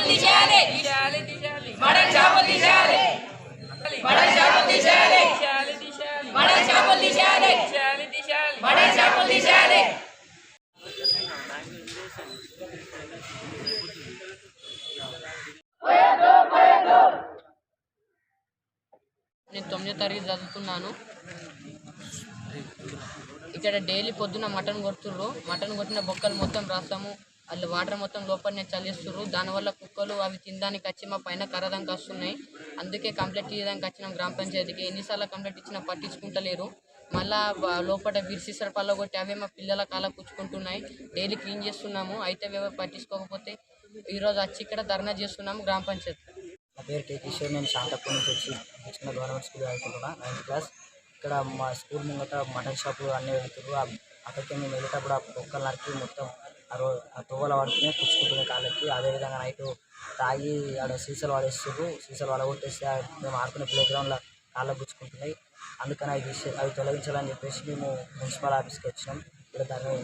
తీసేయాలి. తీసేయాలి. తీసేయాలి. తీసేయాలి. తీసేయాలి. నేను తొమ్మిదో తరగతి చదువుతున్నాను. ఇక్కడ డైలీ పొద్దున మటన్ కొడుతుర్రు మటన్ కొట్టిన బొక్కలు మొత్తం రాస్తాము వాళ్ళు వాటర్ మొత్తం లోపలనే చల్లిస్తున్నారు దానివల్ల కుక్కలు అవి తినడానికి వచ్చి మా పైన కరదంకి వస్తున్నాయి. అందుకే కంప్లైంట్ ఇవ్వడానికి వచ్చినాం గ్రామ పంచాయతీకి. ఎన్నిసార్లు కంప్లైంట్ ఇచ్చినా పట్టించుకుంటలేరు. మళ్ళా లోపల బీర్సీసర్ పళ్ళ కొట్టి అవే మా పిల్లల కాల పుచ్చుకుంటున్నాయి డైలీ క్లీన్ చేస్తున్నాము. అయితే పట్టించుకోకపోతే ఈరోజు వచ్చి ఇక్కడ ధర్నా చేస్తున్నాము గ్రామ పంచాయతీ. నా పేరు కే కిషోర్. నేను శాంతపూర్ నుంచి వచ్చి చిన్న గవర్నమెంట్ స్కూల్ చదువుకుంటున్నా నైన్త్ క్లాస్. ఇక్కడ మా స్కూల్ ముంగట మటన్ షాపులు అన్నీ వెళ్తున్నారు అక్కడికి మేము వెళ్ళేటప్పుడు ఆ కుక్కలు నరికి మొత్తం ఆ రో ఆ తువ్వల పడుతూనే పుచ్చుకుంటున్నాయి కాళ్ళకి. అదేవిధంగా నైట్ తాగి ఆడ సీసాలు వాడేస్తారు సీసాలు వడగొట్టేస్తే మేము ఆడుకునే ప్లే గ్రౌండ్లో కాళ్ళకు పుచ్చుకుంటున్నాయి. అందుకని అవి తీసి అవి తొలగించాలని చెప్పేసి మేము మున్సిపల్ ఆఫీస్కి వచ్చినాం. ఇక్కడ దాని